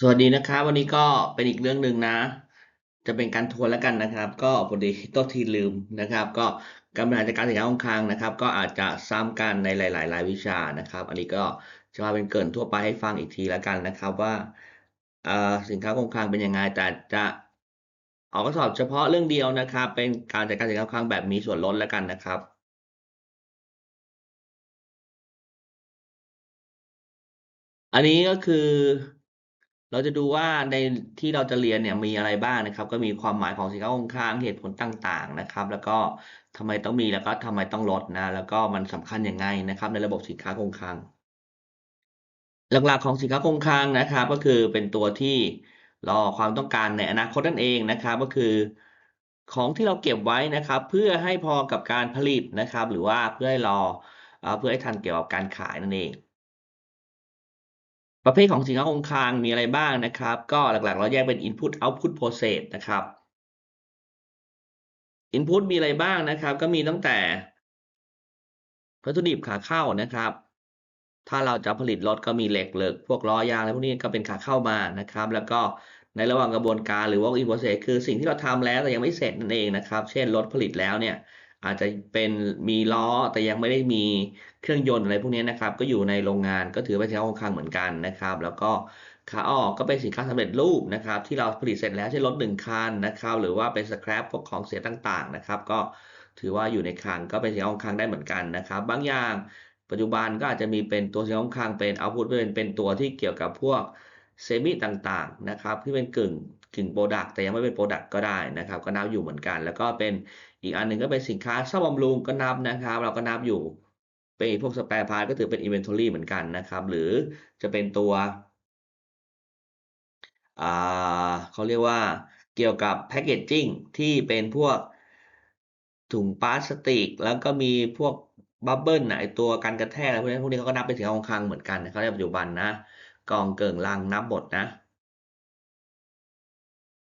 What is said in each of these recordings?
สวัสดีนะครับ วันนี้ก็เป็นอีกเรื่องหนึ่งนะ จะเป็นการทวนแล้วกันนะครับ ก็พอดีโทษทีลืมนะครับ ก็การบริหารจัดการสินค้าคงคลังนะครับ ก็อาจจะซ้ำกันในหลายๆรายวิชานะครับ อันนี้ก็จะมาเป็นเกินทั่วไปให้ฟังอีกทีแล้วกันนะครับ ว่าสินค้าคงคลังเป็นยังไงแต่จะออกข้อสอบเฉพาะเรื่องเดียวนะครับ เป็นการจัดการสินค้าคงคลังแบบมีส่วนลดแล้วกันนะครับอันนี้ก็คือ เราจะดูว่าในที่เราจะเรียนเนี่ยมีอะไรบ้างนะครับ ก็มีความหมายของสินค้าคงคลังเหตุผลต่างๆนะครับ แล้วก็ทำไมต้องมีแล้วก็ทำไมต้องลดนะ แล้วก็มันสำคัญยังไงนะครับ ในระบบสินค้าคงคลังหลักๆของสินค้าคงคลังนะครับ ก็คือเป็นตัวที่รอความต้องการในอนาคตนั่นเองนะครับ ก็คือ ของที่เราเก็บไว้นะครับ เพื่อให้พอกับการผลิตนะครับ หรือว่าเพื่อให้รอเพื่อให้ทันเกี่ยวกับการขายนั่นเอง ประเภทของสินค้าคงคลังมีอะไรบ้างนะครับ ก็หลักๆ เราแยกเป็น Input Output Process นะครับ Input มีอะไรบ้างนะครับ ก็มีตั้งแต่วัตถุดิบขาเข้านะครับ ถ้าเราจะผลิตรถก็มีเหล็กเหล็กพวกล้อยางอะไรพวกนี้ก็เป็นขาเข้ามานะครับ แล้วก็ในระหว่างกระบวนการหรือ Work in process คือสิ่งที่เราทำแล้วแต่ยังไม่เสร็จนั่นเองนะครับ เช่นรถผลิตแล้วเนี่ย อาจจะเป็นมีล้อแต่ยังไม่ได้มีเครื่องยนต์อะไรพวกนี้นะครับ ก็อยู่ในโรงงานก็ถือเป็นสินค้าคงคลังเหมือนกันนะครับ แล้วก็ขาออกก็เป็นสินค้าสำเร็จรูปนะครับ ที่เราผลิตเสร็จแล้วเช่นรถ1คันนะครับ หรือว่าเป็น scrap พวกของเสียต่างๆนะครับ ก็ถือว่าอยู่ในคลังก็เป็นสินค้าคงคลังได้เหมือนกันนะครับ บางอย่างปัจจุบันก็อาจจะมีเป็นตัวสินค้าคงคลังเป็น output เป็นเป็นตัวที่เกี่ยวกับพวกเซมิต่างๆนะครับที่เป็นกึ่ง กึ่ง product แต่ยังไม่เป็น product ก็ได้นะครับ ก็นับอยู่เหมือนกัน แล้วก็เป็นอีกอันหนึ่งก็เป็นสินค้าซ่อมบำรุงก็นับนะครับ เราก็นับอยู่เป็นพวก spare part ก็ถือเป็น inventory เหมือนกันนะครับ หรือจะเป็นตัวเขาเรียกว่าเกี่ยวกับ packaging ที่เป็นพวกถุงพลาสติก แล้วก็มีพวกบับเบิ้ลไอตัวกันกระแทกอะไรพวกนี้พวกนี้เขาก็นับเป็นสินค้าคงคลังเหมือนกันนะครับในปัจจุบันนะกองเกิงลังนับหมดนะ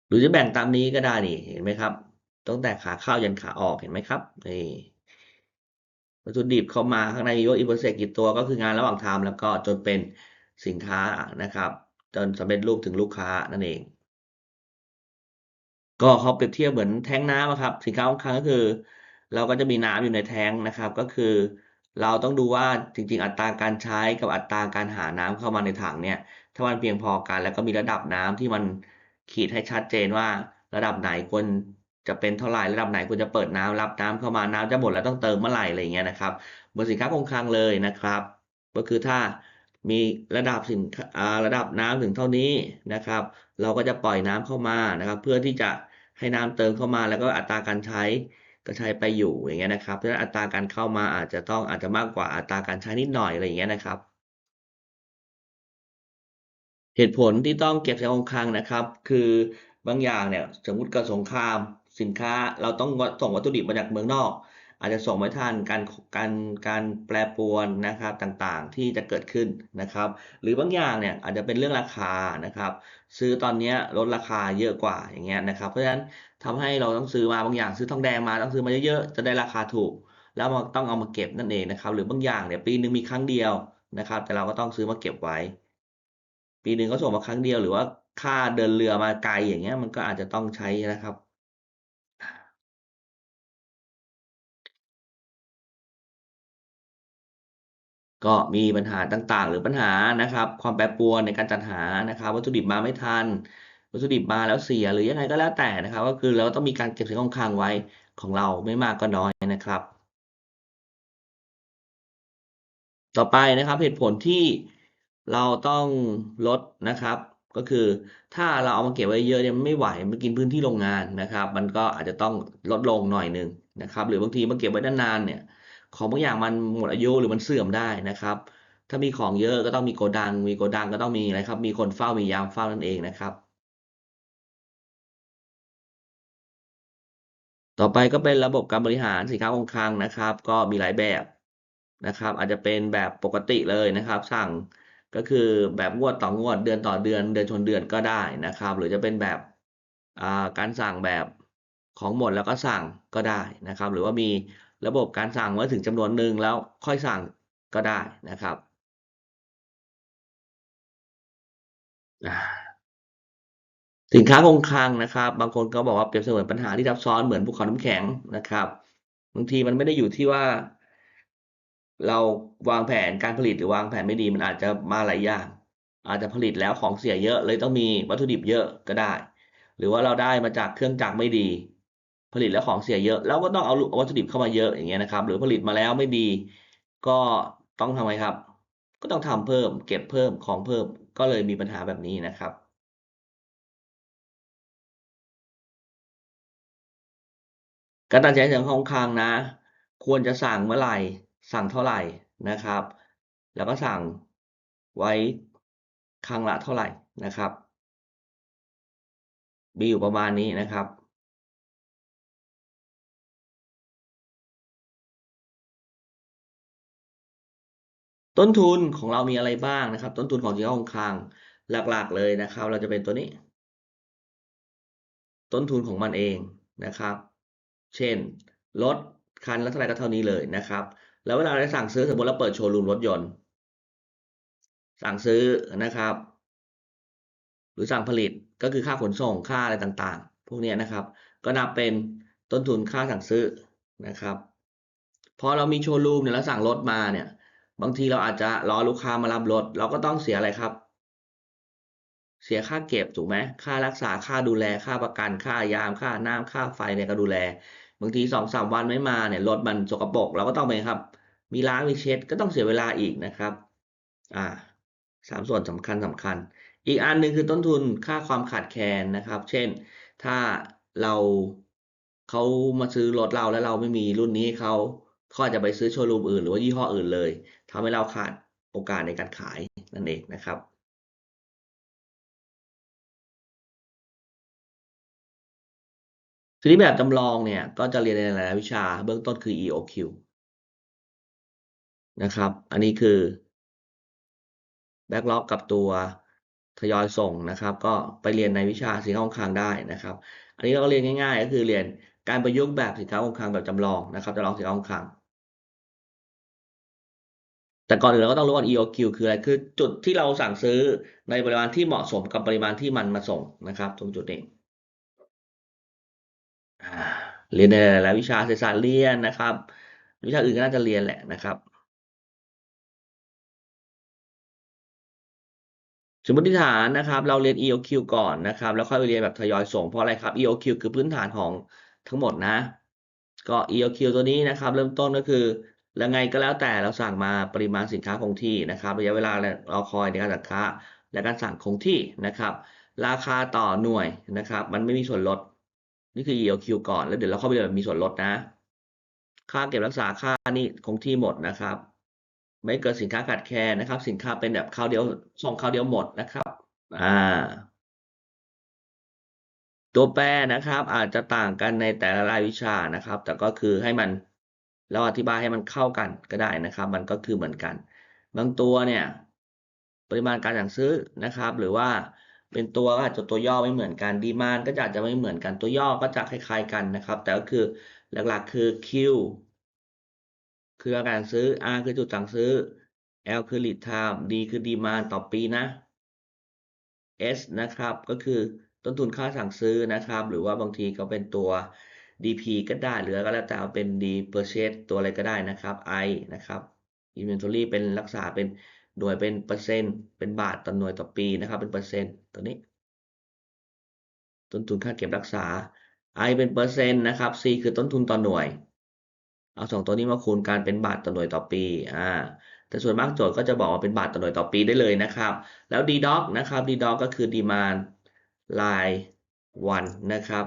หรือจะแบ่งตามนี้ก็ได้นี่เห็นไหมครับตั้งแต่ขาเข้ายันขาออกเห็นไหมครับนี่วัตถุดิบเข้ามาข้างในมีว่าอินโพเซกี่ตัวก็คืองานระหว่างทำแล้วก็จนเป็นสินค้านะครับ จนสำเร็จรูปถึงลูกค้านั่นเอง ก็เขาเปรียบเทียบเหมือนแท้งน้ำอะครับ สินค้าคงคลังก็คือ เราก็จะมีน้ำอยู่ในแท้งนะครับ ก็คือเราต้องดูว่าจริง ๆ อัตราการใช้กับอัตราการหาน้ำเข้ามาในถังเนี่ย ถ้ามันเพียงพอกัน แล้วก็มีระดับน้ำที่มัน ขีดให้ชัดเจนว่า ระดับไหนควรจะเป็นเท่าไหร่ระดับไหนควรจะเปิดน้ำรับน้ำเข้ามาน้ำจะหมดแล้วต้องเติมเมื่อไหร่อะไรอย่างเงี้ยนะครับเหมือนสินค้าคงคลังเลยนะครับ ก็คือถ้ามีระดับสินอ่าระดับน้ำถึงเท่านี้นะครับ เราก็จะปล่อยน้ำเข้ามานะครับ เพื่อที่จะให้น้ำเติมเข้ามาแล้วก็อัตราการใช้ก็ใช้ไปอยู่อย่างเงี้ยนะครับเพราะฉะนั้นอัตราการเข้ามาอาจจะต้องอาจจะมากกว่าอัตราการใช้นิดหน่อยอะไรอย่างเงี้ยนะครับ เหตุผลที่ต้องเก็บใช้คงคลังนะครับ คือบางอย่างเนี่ยสมมติเกิดสงครามสินค้าเราต้องส่งวัตถุดิบมาจากเมืองนอก อาจจะส่งไม่ทันการการการแปรปรวนนะครับต่างๆที่จะเกิดขึ้นนะครับ หรือบางอย่างเนี่ยอาจจะเป็นเรื่องราคานะครับ ซื้อตอนนี้ลดราคาเยอะกว่าอย่างเงี้ยนะครับเพราะฉะนั้นทำให้เราต้องซื้อมาบางอย่างซื้อทองแดงมาต้องซื้อมาเยอะๆจะได้ราคาถูก แล้วมันต้องเอามาเก็บนั่นเองนะครับ หรือบางอย่างเนี่ยปีหนึ่งมีครั้งเดียวนะครับ แต่เราก็ต้องซื้อมาเก็บไว้ ปีหนึ่งก็ส่งมาครั้งเดียวหรือว่าค่าเดินเรือมาไกลอย่างเงี้ย มันก็อาจจะต้องใช้นะครับ ก็มีปัญหาต่างๆ หรือปัญหานะครับ ความแปรปรวนในการจัดหานะครับวัตถุดิบมาไม่ทันวัตถุดิบมาแล้วเสียหรือยังไงก็แล้วแต่นะครับ ก็คือเราต้องมีการเก็บสินค้าคงคลังไว้ของเราไม่มากก็น้อยนะครับ ต่อไปนะครับเหตุผลที่ เราต้องลดนะครับ ก็คือถ้าเราเอามาเก็บไว้เยอะเนี่ยมันไม่ไหวมันกินพื้นที่โรงงานนะครับ มันก็อาจจะต้องลดลงหน่อยหนึ่งนะครับ หรือบางทีมาเก็บไว้นานๆเนี่ย ของบางอย่างมันหมดอายุหรือมันเสื่อมได้นะครับ ถ้ามีของเยอะก็ต้องมีโกดัง มีโกดังก็ต้องมีอะไรครับ มีคนเฝ้ามียามเฝ้านั่นเองนะครับ ต่อไปก็เป็นระบบการบริหารสินค้าคงคลังนะครับ ก็มีหลายแบบนะครับ อาจจะเป็นแบบปกติเลยนะครับ สั่ง ก็คือแบบงวดต่องวดเดือนต่อเดือนเดือนชนเดือนก็ได้นะครับ หรือจะเป็นแบบาการสั่งแบบของหมดแล้วก็สั่งก็ได้นะครับ หรือว่ามีระบบการสั่งเมื่อถึงจำนวนหนึ่งแล้วค่อยสั่งก็ได้นะครับสินค้าคงคลังนะครับ บางคนก็บอกว่าเปรียบเสมือนปัญหาที่ซับซ้อนเหมือนภูเขาน้ำแข็งนะครับบางทีมันไม่ได้อยู่ที่ว่า เราวางแผนการผลิตหรือวางแผนไม่ดีมันอาจจะมาหลายอย่าง อาจจะผลิตแล้วของเสียเยอะเลยต้องมีวัตถุดิบเยอะก็ได้ หรือว่าเราได้มาจากเครื่องจักรไม่ดี ผลิตแล้วของเสียเยอะเราก็ต้องเอาวัตถุดิบเข้ามาเยอะอย่างเงี้ยนะครับ หรือผลิตมาแล้วไม่ดี ก็ต้องทำไงครับ ก็ต้องทำเพิ่ม เก็บเพิ่มของเพิ่มก็เลยมีปัญหาแบบนี้นะครับการตัดสินใจของคงคลังนะ ควรจะสั่งเมื่อไหร่ สั่งเท่าไหร่นะครับ แล้วก็สั่งไว้ครั้งละเท่าไหร่นะครับมีอยู่ประมาณนี้นะครับ ต้นทุนของเรามีอะไรบ้างนะครับ ต้นทุนของสินค้าคงคลังหลักๆเลยนะครับ เราจะเป็นตัวนี้ ต้นทุนของมันเองนะครับ เช่นรถคันละเท่าไหร่ก็เท่านี้เลยนะครับ แล้วเวลาเราสั่งซื้อสมมุติเราเปิดโชว์รูมรถยนต์ สั่งซื้อนะครับ หรือสั่งผลิตก็คือค่าขนส่งค่าอะไรต่างๆ พวกนี้นะครับ ก็นับเป็นต้นทุนค่าสั่งซื้อนะครับ พอเรามีโชว์รูมเนี่ยแล้วสั่งรถมาเนี่ย บางทีเราอาจจะรอลูกค้ามารับรถ เราก็ต้องเสียอะไรครับ เสียค่าเก็บถูกไหมค่ารักษาค่าดูแลค่าประกันค่ายาม ค่าน้ำค่าไฟเนี่ยก็ดูแลบางที2-3วันไม่มาเนี่ยรถมันสกปรกเราก็ต้องไปครับ มีล้างมีเช็ดก็ต้องเสียเวลาอีกนะครับอ่า3ส่วนสำคัญๆอีกอันหนึ่งคือต้นทุนค่าความขาดแคลนนะครับ เช่นถ้าเราเขามาซื้อรถเราแล้วเราไม่มีรุ่นนี้เขาเขาอาจจะไปซื้อโชว์รูมอื่นหรือว่ายี่ห้ออื่นเลยทำให้เราขาดโอกาสในการขายนั่นเองนะครับทีนี้แบบจำลองเนี่ยก็จะเรียนในหลายๆวิชาเบื้องต้นคือ EOQ นะครับ อันนี้คือแบ็กล็อกกับตัวทยอยส่งนะครับ ก็ไปเรียนในวิชาสินค้าคงคลังได้นะครับ อันนี้เราก็เรียนง่าย ๆ ก็คือเรียนการประยุกต์แบบสินค้าคงคลังแบบจำลองนะครับจำลองสินค้าคงคลังแต่ก่อนอื่นเราก็ต้องรู้ก่อน EOQ คืออะไร คือจุดที่เราสั่งซื้อในปริมาณที่เหมาะสมกับปริมาณที่มันมาส่งนะครับ ตรงจุดนี้เรียนในหลายวิชาเศรษฐศาสตร์เรียนนะครับ วิชาอื่นก็น่าจะเรียนแหละนะครับ สมมติฐานนะครับ เราเรียน EOQ ก่อนนะครับ แล้วค่อยไปเรียนแบบทยอยส่งเพราะอะไรครับ EOQ คือพื้นฐานของทั้งหมดนะ ก็ EOQ ตัวนี้นะครับ เริ่มต้นก็คือยังไงก็แล้วแต่เราสั่งมาปริมาณสินค้าคงที่นะครับ ระยะเวลาเรอคอยในการสั่งค้าและการสั่งคงที่นะครับ ราคาต่อหน่วยนะครับ มันไม่มีส่วนลด นี่คือ EOQ ก่อนแล้วเดี๋ยวเราเข้าไปเรียนแบบมีส่วนลดนะ ค่าเก็บรักษาค่านี่คงที่หมดนะครับ ไม่เกิดสินค้าขาดแคลนนะครับ สินค้าเป็นแบบคราวเดียวส่งคราวเดียวหมดนะครับ อ่า ตัวแปรนะครับ อาจจะต่างกันในแต่ละรายวิชานะครับ แต่ก็คือให้มันเราอธิบายให้มันเข้ากันก็ได้นะครับ มันก็คือเหมือนกัน บางตัวเนี่ย ปริมาณการสั่งซื้อนะครับ หรือว่าเป็นตัวก็อาจจะตัวย่อไม่เหมือนกันดีมานด์ก็จะอาจจะไม่เหมือนกันตัวย่อก็จะคล้ายๆกันนะครับ แต่ก็คือหลักๆคือ Q คือการซื้อ R คือจุดสั่งซื้อ L คือ lead time D คือดีมานด์ต่อปีนะ S นะครับ ก็คือต้นทุนค่าสั่งซื้อนะครับ หรือว่าบางทีก็เป็นตัว DP ก็ได้หรือก็แล้วแต่เอาเป็น D purchase ตัวอะไรก็ได้นะครับ I นะครับ inventory เป็นรักษาเป็นหน่วยเป็นเปอร์เซ็นต์ เป็นบาทต่อหน่วยต่อปีนะครับ เป็นเปอร์เซ็นต์ตัวนี้ ต้นทุนค่าเก็บรักษา I เป็นเปอร์เซ็นต์นะครับ C คือต้นทุนต่อหน่วย เอาสองตัวนี้มาคูณกันเป็นบาทต่อหน่วยต่อปีอ่าแต่ส่วนมากโจทย์ก็จะบอกว่าเป็นบาทต่อหน่วยต่อปีได้เลยนะครับ แล้ว DDoc นะครับ DDoc ก็คือ demand รายวันนะครับ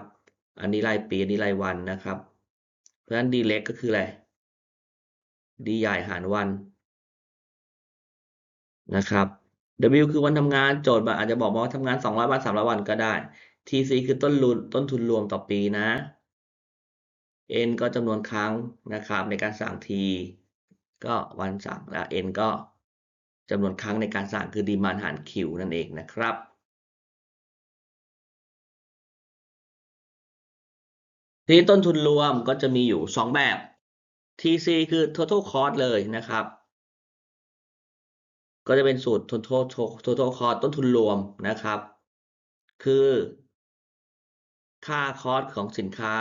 อันนี้รายปีอันนี้รายวันนะครับ เพราะฉะนั้น D เล็กก็คืออะไร D ใหญ่หารวันนะครับ W คือวันทำงานโจทย์อาจจะบอกว่าทำงาน 200 วัน 300 วันก็ได้ TC คือต้นทุนต้นทุนรวมต่อปีนะ N ก็จำนวนครั้งนะครับในการสั่ง T ก็วันสั่งแล้ว N ก็จำนวนครั้งในการสั่งคือ demand หาร Q นั่นเองนะครับทีต้นทุนรวมก็จะมีอยู่ 2 แบบ TC คือ total cost เลยนะครับ ก็จะเป็นสูตร total total cost ต้นทุนรวมนะครับ คือ ค่าคอสของสินค้า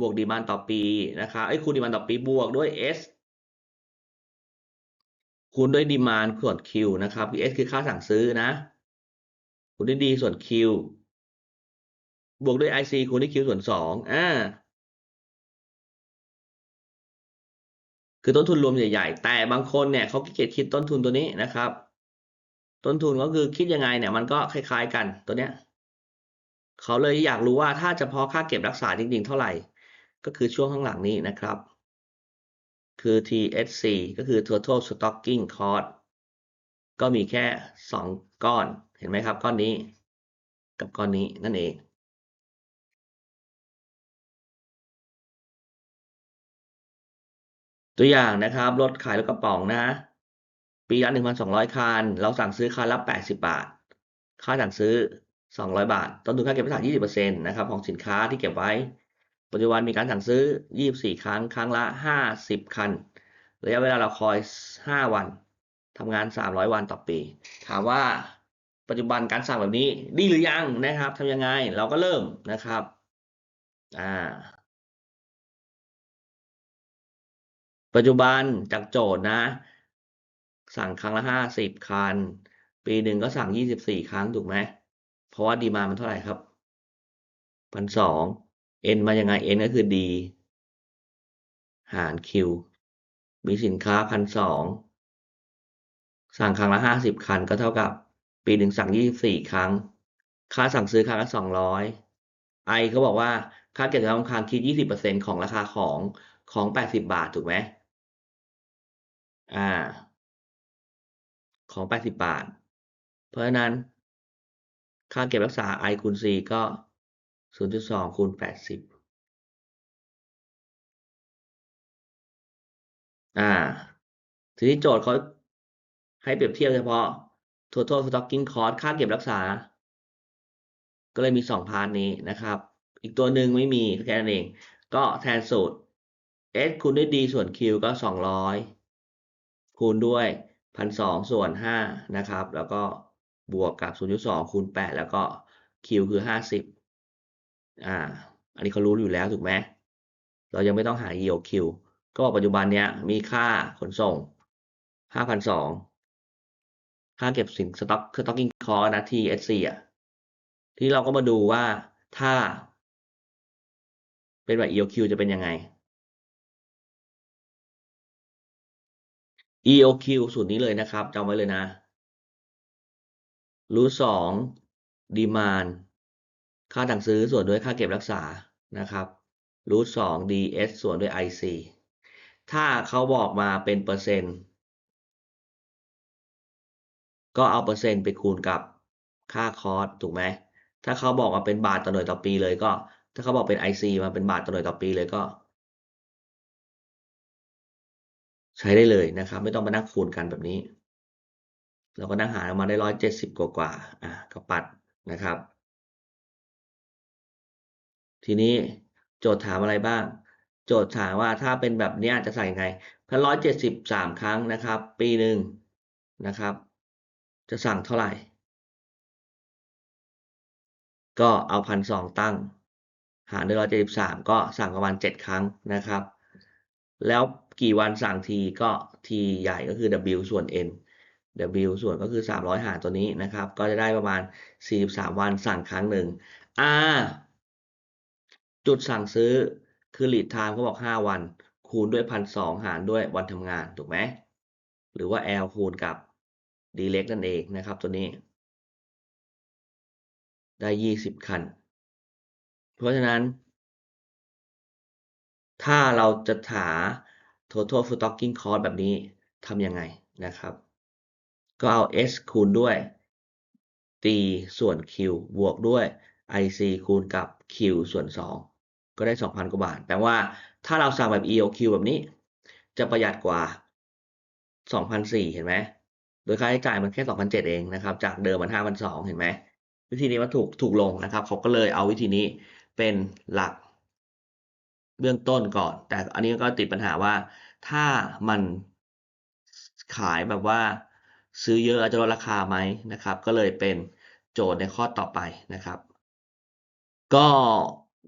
บวกดีมานต่อปีนะครับไอ้คูณดีมานต่อปีบวกด้วย S คูณด้วยดีมานส่วน Q นะครับ S คือค่าสั่งซื้อนะ คูณด้วย D ส่วน Q บวกด้วย IC คูณด้วย Q ส่วนสองอ่าคือต้นทุนรวมใหญ่ๆ แต่บางคนเนี่ยเขาขี้เกียจคิดต้นทุนตัวนี้นะครับ ต้นทุนก็คือคิดยังไงเนี่ยมันก็คล้ายๆกันตัวเนี้ยเขาเลยอยากรู้ว่าถ้าเฉพาะค่าเก็บรักษาจริงๆ เท่าไหร่ ก็คือช่วงข้างหลังนี้นะครับ คือ TSC ก็คือ Total Stocking Cost ก็มีแค่สองก้อน เห็นไหมครับ ก้อนนี้ กับก้อนนี้นั่นเอง ตัวอย่างนะครับ รถขายรถกระป๋องนะ ปีละ 1,200 คัน เราสั่งซื้อคันละ 80 บาท ค่าสั่งซื้อ 200 บาท ต้นทุนค่าเก็บรักษา20%นะครับ ของสินค้าที่เก็บไว้ ปัจจุบันมีการสั่งซื้อ 24 ครั้ง ครั้งละ 50 คัน ระยะเวลาเราคอย 5 วัน ทำงาน 300 วันต่อปี ถามว่าปัจจุบันการสั่งแบบนี้ ดีหรือยังนะครับทำยังไง เราก็เริ่มนะครับ อ่า ปัจจุบันจากโจทย์นะ สั่งครั้งละ 50 คัน ปีหนึ่งก็สั่ง 24 ครั้งถูกไหม เพราะว่าดีมามันเท่าไหร่ครับ1,200 n มายังไง n ก็คือ d หาร q มีสินค้า1,200สั่งครั้งละ50คันก็เท่ากับปีหนึ่งสั่ง24ครั้ง ค่าสั่งซื้อครั้งละ200 i เขาบอกว่าค่าเก็บเงินคงคิด20%ของราคาของของ80บาทถูกไหมอ่า ของ80บาท เพราะฉะนั้น ค่าเก็บรักษา i คูณ c ก็ 0.2คูณ80อ่า ทีนี้โจทย์เขาให้เปรียบเทียบเฉพาะ total stocking cost ค่าเก็บรักษา ก็เลยมี2พาร์ทนี้นะครับ อีกตัวหนึ่งไม่มีแค่นั้นเอง ก็แทนสูตร s คูณด้วย d ส่วน q ก็200คูณด้วย1,200ส่วน5นะครับ แล้วก็บวกกับ 0.2 คูณ 8 แล้วก็ q คือ 50 อ่า อันนี้เขารู้อยู่แล้วถูกไหมเรายังไม่ต้องหา EOQ ก็ปัจจุบันเนี้ยมีค่าขนส่ง 5,200 ค่าเก็บสินสต็อก stocking cost นะ TSC อะ ที่เราก็มาดูว่าถ้า เป็นแบบ EOQ จะเป็นยังไง EOQ สูตรนี้เลยนะครับจำไว้เลยนะรูทสองดีมาน ค่าสั่งซื้อส่วนด้วยค่าเก็บรักษานะครับรูทสอง DS ส่วนด้วย IC ถ้าเขาบอกมาเป็นเปอร์เซ็นต์ ก็เอาเปอร์เซ็นต์ไปคูณกับค่าคอสถูกไหม ถ้าเขาบอกมาเป็นบาทต่อหน่วยต่อปีเลยก็ ถ้าเขาบอกเป็น IC มาเป็นบาทต่อหน่วยต่อปีเลยก็ ใช้ได้เลยนะครับ ไม่ต้องมานั่งคูณกันแบบนี้ เราก็นั่งหาออกมาได้ร้อยเจ็ดสิบกว่ากว่าอะก็ปัดนะครับ ทีนี้โจทย์ถามอะไรบ้าง โจทย์ถามว่าถ้าเป็นแบบนี้จะใส่ไงพันร้อยเจ็ดสิบสามครั้งนะครับ ปีหนึ่งนะครับ จะสั่งเท่าไหร่ ก็เอาพันสองตั้ง หารด้วยร้อยเจ็ดสิบสามก็สั่งประมาณเจ็ดครั้งนะครับ แล้วกี่วันสั่งทีก็ t ใหญ่ก็คือ w ส่วน n w ส่วนก็คือ 300 หารตัวนี้นะครับ ก็จะได้ประมาณ 43 วันสั่งครั้งหนึ่ง r จุดสั่งซื้อคือ lead time เขาบอก 5 วัน คูณด้วยพันสองหารด้วยวันทำงาน ถูกไหม หรือว่า L คูณกับ direct นั่นเองนะครับตัวนี้ ได้ 20 คัน เพราะฉะนั้น ถ้าเราจะหา total stocking cost แบบนี้ทำยังไงนะครับ ก็เอา s คูณด้วย t ส่วน q บวกด้วย ic คูณกับ q ส่วน 2 ก็ได้ 2,000 กว่าบาทแปลว่าถ้าเราสั่งแบบ EOQ แบบนี้ จะประหยัดกว่า2,400เห็นไหม โดยค่าใช้จ่ายมันแค่2,700เองนะครับ จากเดิมมัน5,200เห็นไหม วิธีนี้มันถูกถูกลงนะครับ เขาก็เลยเอาวิธีนี้เป็นหลักเบื้องต้นก่อน แต่อันนี้ก็ติดปัญหาว่าถ้ามันขายแบบว่าซื้อเยอะจะลดราคาไหมนะครับ ก็เลยเป็นโจทย์ในข้อต่อไปนะครับ ก็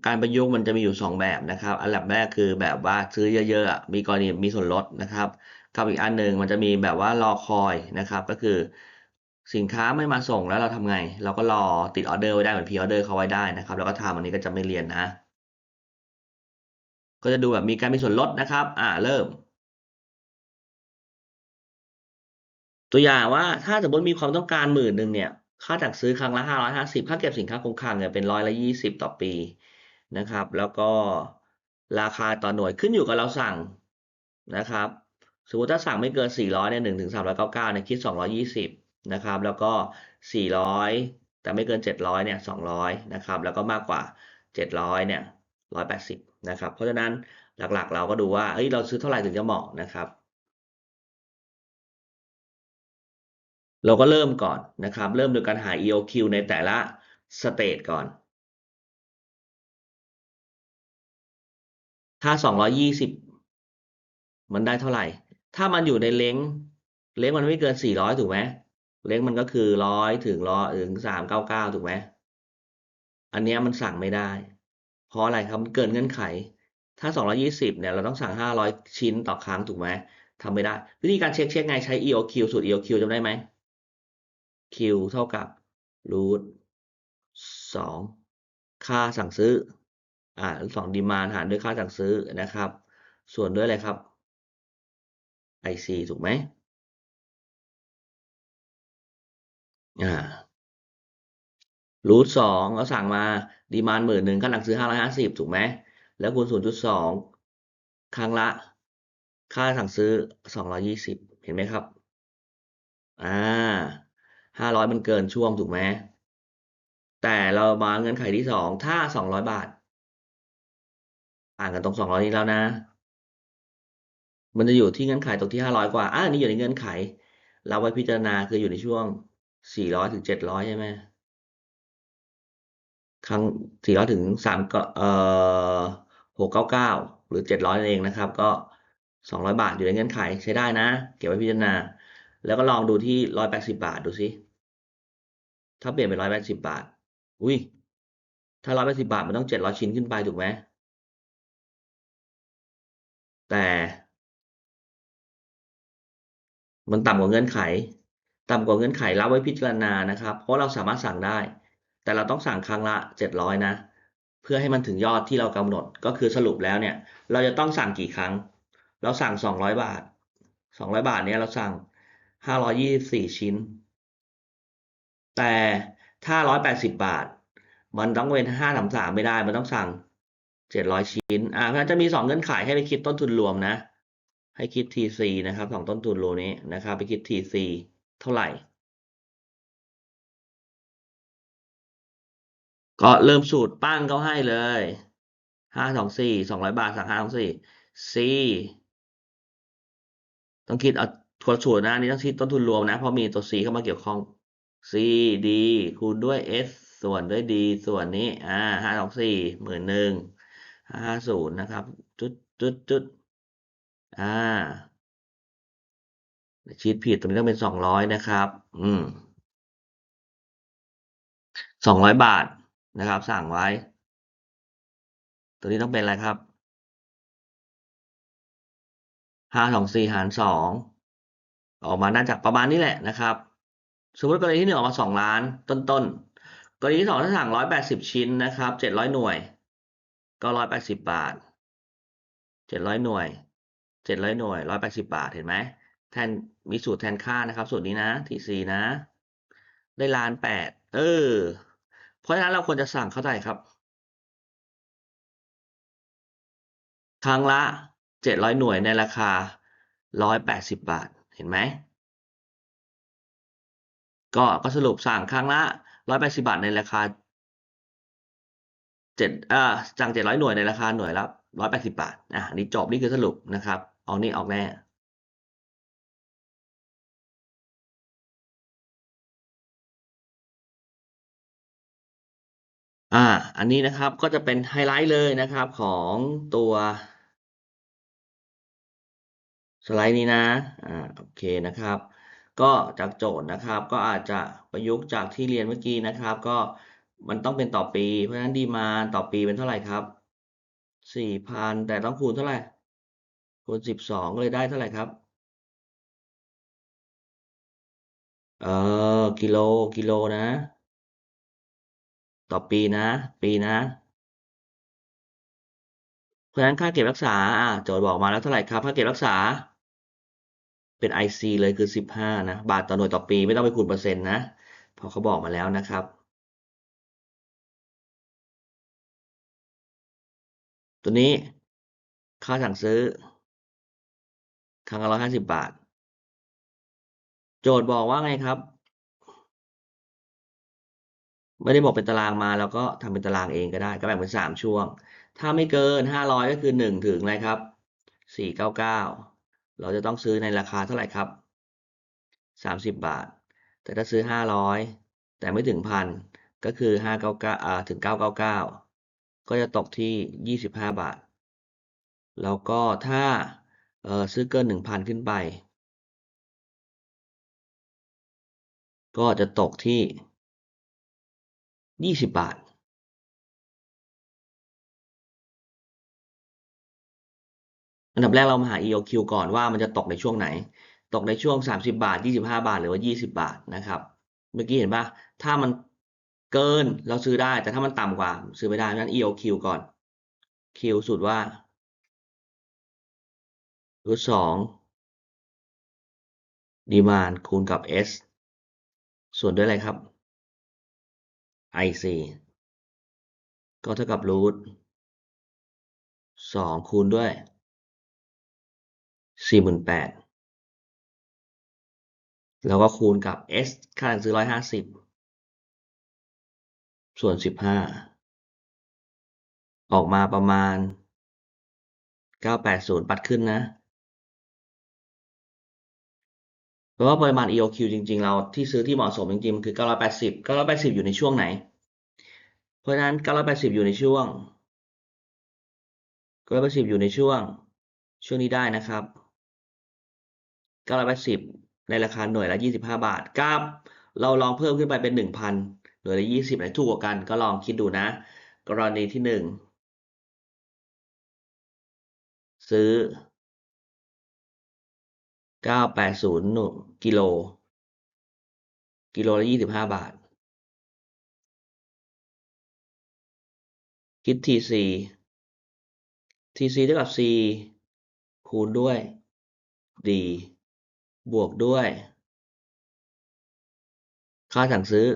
การประยุกต์มันจะมีอยู่ 2 แบบนะครับ อันดับแรกคือแบบว่าซื้อเยอะๆ มีกรณีมีส่วนลดนะครับกับอีกอันหนึ่งมันจะมีแบบว่ารอคอยนะครับ ก็คือสินค้าไม่มาส่งแล้วเราทำไง เราก็รอติดออเดอร์ไว้ได้เหมือน Pre-order เขาไว้ได้นะครับ แล้วก็ทำอันนี้ก็จะไม่เรียนนะ ก็จะดูแบบมีการมีส่วนลดนะครับ อ่าเริ่ม ตัวอย่างว่าถ้าสมมติมีความต้องการ10,000เนี่ย ค่าจัดซื้อครั้งละ550ค่าเก็บสินค้าคงคลังเนี่ยเป็น20%ต่อปี นะครับ แล้วก็ราคาต่อหน่วยขึ้นอยู่กับเราสั่งนะครับสมมติถ้าสั่งไม่เกิน 400เนี่ย1-399เนี่ยคิด 220 นะครับ แล้วก็ 400 แต่ไม่เกิน 700 เนี่ย 200 นะครับ แล้วก็มากกว่า 700 เนี่ย 180 นะครับ เพราะฉะนั้นหลักๆ เราก็ดูว่า เฮ้ย เราซื้อเท่าไหร่ถึงจะเหมาะนะครับ เราก็เริ่มก่อนนะครับ เริ่มโดยการหา EOQ ในแต่ละสเตจก่อน ถ้า 220 มันได้เท่าไหร่ ถ้ามันอยู่ในเร็งเร็งมันไม่เกิน 400 ถูกไหมเร็งมันก็คือ 100 ถึงร้อถึง 399 ถูกไหมอันเนี้ยมันสั่งไม่ได้ เพราะอะไรครับมันเกินเงื่อนไข ถ้า 220 เนี่ยเราต้องสั่ง 500 ชิ้นต่อครั้งถูกไหมทำไม่ได้ วิธีการเช็กเช็กไงใช้ EOQ สูตร EOQ จำได้ไหม Q เท่ากับ root 2ค่าสั่งซื้อ อ่า2 demand หารด้วยค่าสั่งซื้อนะครับ ส่วนด้วยอะไรครับ IC ถูกไหมอ่า root 2เราสั่งมา demand 10,000ค่าสั่งซื้อ550ถูกไหมแล้วคูณ0.2ครั้งละ ค่าสั่งซื้อ220เห็นไหมครับ อ่า500มันเกินช่วงถูกไหมแต่เรามาเงื่อนไขที่2ถ้า200บาท ต่างกันตรง200นี้แล้วนะ มันจะอยู่ที่เงื่อนไขตรงที่500กว่าอาอันนี้อยู่ในเงื่อนไข เราไว้พิจารณาคืออยู่ในช่วง400ถึง700ใช่ไหมครั้ง400ถึง3กเอ่อ699หรือ700นั่นเองนะครับ ก็200บาทอยู่ในเงื่อนไขใช้ได้นะ เก็บไว้พิจารณา แล้วก็ลองดูที่180บาทดูซิถ้าเปลี่ยนเป็น180บาท อุ๊ยถ้า180บาทมันต้อง700ชิ้นขึ้นไปถูกไหม แต่ มันต่ำกว่าเงื่อนไข ต่ำกว่าเงื่อนไขรับไว้พิจารณานะครับ เพราะเราสามารถสั่งได้ แต่เราต้องสั่งครั้งละ700นะเพื่อให้มันถึงยอดที่เรากำหนดก็คือสรุปแล้วเนี่ย เราจะต้องสั่งกี่ครั้ง เราสั่ง 200 บาท 200 บาทเนี้ยเราสั่ง 524 ชิ้น แต่ถ้า 180 บาท มันต้องเป็น533ไม่ได้มันต้องสั่ง 700ชิ้น อ่าเพราะฉะนั้นจะมี2เงื่อนไขให้ไปคิดต้นทุนรวมนะ ให้คิด TC นะครับ2ต้นทุนรวมนี้นะครับ ไปคิด TC เท่าไหร่ ก็เริ่มสูตรปั้งเขาให้เลย524 200บาทสั่ง524 C ต้องคิดเอาคนสูตรนะนี้ต้องคิดต้นทุนรวมนะเพราะมีตัว C เข้ามาเกี่ยวข้อง C D คูณด้วย S ส่วนด้วย D ส่วนนี้ อ่า524 11,000 550นหนึ่งะครับ จุดๆๆอาคิดผิดตรงนี้ต้องเป็น200นะครับ อืม200บาทนะครับ สั่งไว้ ตัวนี้ต้องเป็นอะไรครับ524หาร2ออกมาน่าจะประมาณนี้แหละนะครับ สมมติกรณีที่1ออกมา2,000,000ต้นๆกรณีที่2ถ้าสั่ง180ชิ้นนะครับ700หน่วย ก็180 บาท 700 หน่วย 700 หน่วย 180 บาท เห็นไหม แทน มีสูตรแทนค่านะครับ สูตรนี้นะ TC นะ ได้1,800,000เออ เพราะฉะนั้นเราควรจะสั่งเท่าไรครับ ครั้งละ 700 หน่วยในราคา 180 บาท เห็นไหม ก็ ก็สรุปสั่งครั้งละ 180 บาทในราคา 7อ่าสั่ง700หน่วยในราคาหน่วยละ180บาทอาอันนี้จบนี่คือสรุปนะครับออกนี่ออกแน่อ่า อันนี้นะครับก็จะเป็นไฮไลต์เลยนะครับของตัวสไลด์นี้นะ อ่า โอเคนะครับ ก็จากโจทย์นะครับ ก็อาจจะประยุกต์จากที่เรียนเมื่อกี้นะครับ ก็ มันต้องเป็นต่อปี เพราะฉะนั้น demand ต่อปีเป็นเท่าไรครับ4,000แต่ต้องคูณเท่าไหร่ คูณ12ก็เลยได้เท่าไหร่ครับ?เออกิโลกิโลนะ ต่อปีนะ ปีนะ เพราะฉะนั้นค่าเก็บรักษาอ่าโจทย์บอกมาแล้วเท่าไหร่ครับค่าเก็บรักษา เป็น IC เลยคือ 15 นะ บาทต่อหน่วยต่อปีไม่ต้องไปคูณเปอร์เซ็นต์นะเพราะเขาบอกมาแล้วนะครับ ตัวนี้ค่าสั่งซื้อ ครั้งละ150บาท โจทย์บอกว่าไงครับ?ไม่ได้บอกเป็นตารางมาเราก็ทำเป็นตารางเองก็ได้ ก็แบ่งเป็น3ช่วง ถ้าไม่เกิน500ก็คือ1ถึงอะไรครับ499เราจะต้องซื้อในราคาเท่าไหร่ครับ?30บาท แต่ถ้าซื้อ500แต่ไม่ถึง1,000ก็คือ599อ่าถึง999ก็ ก็จะตกที่ 25 บาท แล้วก็ถ้าซื้อเกิน 1,000 ขึ้นไป ก็จะตกที่ 20 บาท อันดับแรกเรามาหา EOQ ก่อนว่ามันจะตกในช่วงไหน ตกในช่วง 30 บาท 25 บาท หรือว่า 20 บาทนะครับ เมื่อกี้เห็นปล่าถ้ามัน เกินเราซื้อได้ แต่ถ้ามันต่ำกว่า ซื้อไม่ได้นั้น EOQ ก่อน Q สูตรว่า √2 demand คูณกับ S ส่วนด้วยอะไรครับ? IC ก็เท่ากับ √2 คูณด้วย48,000แปดแล้วก็คูณกับ S ค่าสั่งซื้อ150ส่ ส่วน15ออกมาประมาณ980ปัดขึ้นนะเพราะว่าปริมาณ EOQ จริง ๆ เราที่ซื้อที่เหมาะสมจริงๆมันคือ 980 980 อยู่ในช่วงไหน?เพราะฉะนั้น 980 อยู่ในช่วง 980 อยู่ในช่วง ช่วงนี้ได้นะครับ 980 ในราคาหน่วยละ 25 บาทกับเราลองเพิ่มขึ้นไปเป็น 1,000 น่วยละ20อันไหนถูกกว่ากันก็ลองคิดดูนะ กรณีที่1ซื้อ 980กิโล กิโลละ25 บาท คิด TC TC เท่ากับ C คูณด้วย D บวกด้วย ค่าสั่งซื้อ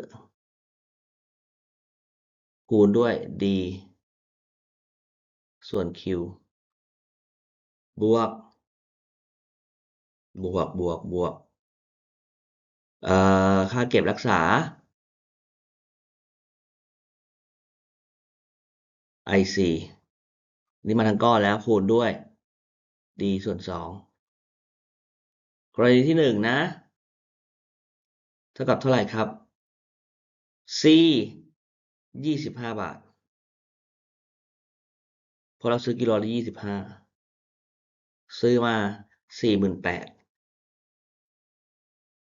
คูณด้วย D ส่วน Q บวก บวก บวก บวก เอ่อ ค่าเก็บรักษา IC นี่มาทั้งก้อนแล้วคูณด้วย D ส่วน2กรณีที่1นะ เท่ากับเท่าไรครับ? C ยี่สิบห้าบาทพอเราซื้อกิโลละยี่สิบห้าซื้อมาสี่หมื่นแปด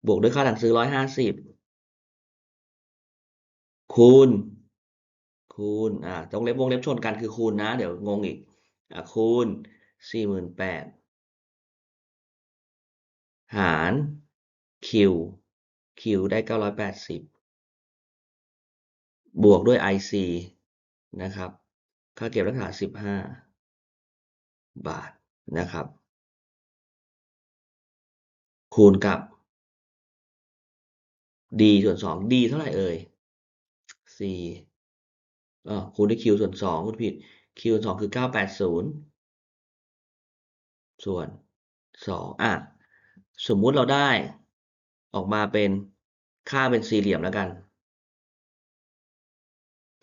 บวกด้วยค่าหลังซื้อร้อยห้าสิบคูณ คูณอ่าตรงเล็บวงเล็บชนกันคือคูณนะ เดี๋ยวงงอีกอ่าคูณสี่หมื่นแปดหารคิวคิวได้เก้าร้อยแปดสิบ บวกด้วย IC นะครับ ค่าเก็บรักษา 15 บาทนะครับ คูณกับ D ส่วน 2 D เท่าไหร่เอ่ย? C ออคูณด้วย Q ส่วน2พูดผิด Q ส่วน 2 คือ 980 ส่วน 2อาสมมุติเราได้ออกมาเป็นค่าเป็นสี่เหลี่ยมแล้วกัน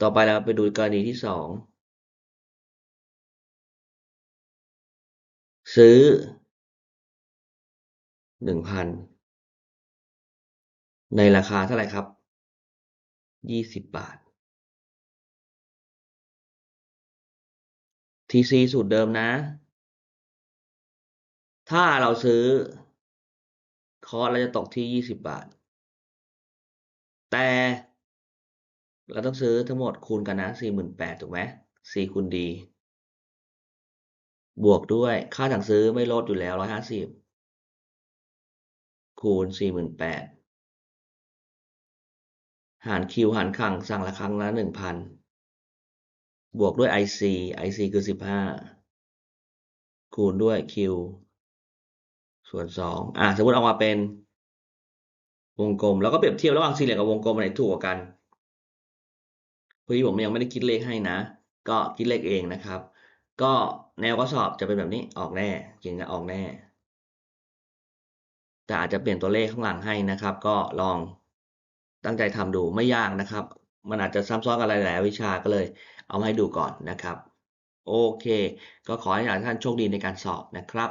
ต่อไปเราไปดูกรณีที่2ซื้อ1,000ในราคาเท่าไหร่ครับ?20บบาท TC สูตรเดิมนะ ถ้าเราซื้อ คอสต์เราจะตกที่20บาท แต่ เราต้องซื้อทั้งหมดคูณกันนะ48,000ถูกไหม C คูณ D บวกด้วยค่าสั่งซื้อไม่ลดอยู่แล้ว 150 คูณ 48,000 หาร Q หารคังสั่งละครั้งละ 1,000 บวกด้วย IC IC คือ 15 คูณด้วย Q ส่วน 2 อ่าสมมติออกมาเป็นวงกลม แล้วก็เปรียบเทียบระหว่างสี่เหลี่ยมกับวงกลมอันไหนถูกกว่ากัน พอดีผมยังไม่ได้คิดเลขให้นะ ก็คิดเลขเองนะครับ ก็แนวข้อสอบจะเป็นแบบนี้ออกแน่จริงนะออกแน่ แต่อาจจะเปลี่ยนตัวเลขข้างหลังให้นะครับ ก็ลองตั้งใจทำดูไม่ยากนะครับ มันอาจจะซ้ำซ้อนกับหลายๆวิชาก็เลย เอามาให้ดูก่อนนะครับ โอเค ก็ขอให้ท่านโชคดีในการสอบนะครับ